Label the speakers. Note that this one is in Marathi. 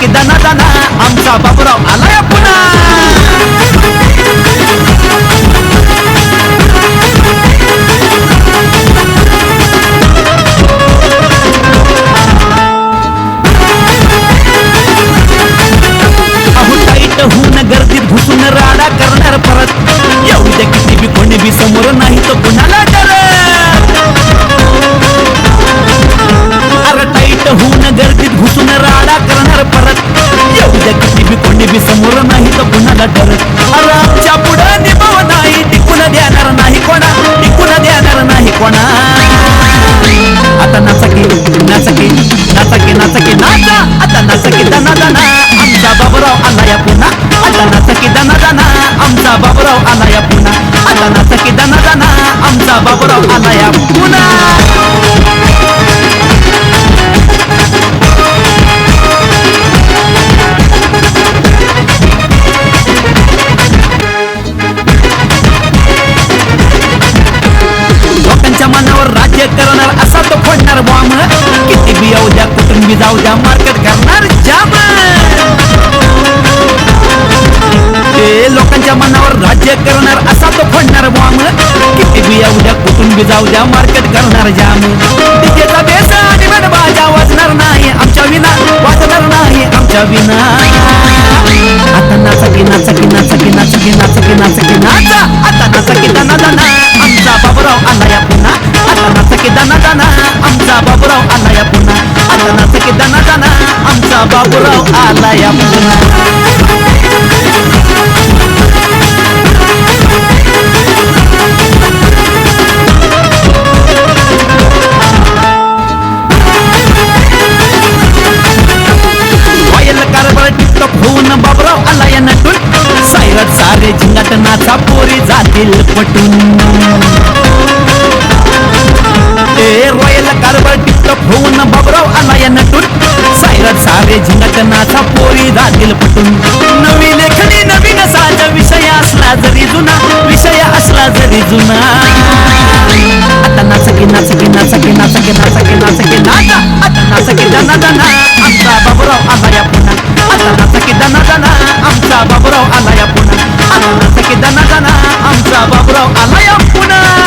Speaker 1: की दना दना आमचा बाबुराव आलाय पुन्हा. गर्दी गर्दीत घुसून राडा करणार परत. येऊ द्या किती बी कोणी बी समोर नाही तो पुन्हा मुल नाही तर कुणाला अरे आमच्या पुढं निभव नाही टिकून देणार नाही कोणा. टिकून देणार नाही कोणा. आता नाचके नाचके नाचके नाचके नाचा. आता नाचके दना दना. आमचा बाबराव आला या पुन्हा. आता नाचके दना दना. आमचा बाबराव आला या पुन्हा. आता नाचके दना दना. आमचा बाबराव आला या द्या जाऊ द्या मार्केट करणार जाम. ते लोकांच्या मनावर राज्य करणार असा तो फोडणार बॉम्ब किती बी उद्या कुठून बी जाऊ द्या मार्केट करणार जाम. बाबूराव आला या पुन्हा वायल कारभार टिकटॉक होऊन बाबराव आला या नटून सायरट सारे झिंगाट नाचा पोरी जातील पटून. नाचकी दना दना आमचा बाबूराव आला या पुन्हा आता नाचकी दना दना आमचा बाबूराव आला या पुन्हा आता नाचकी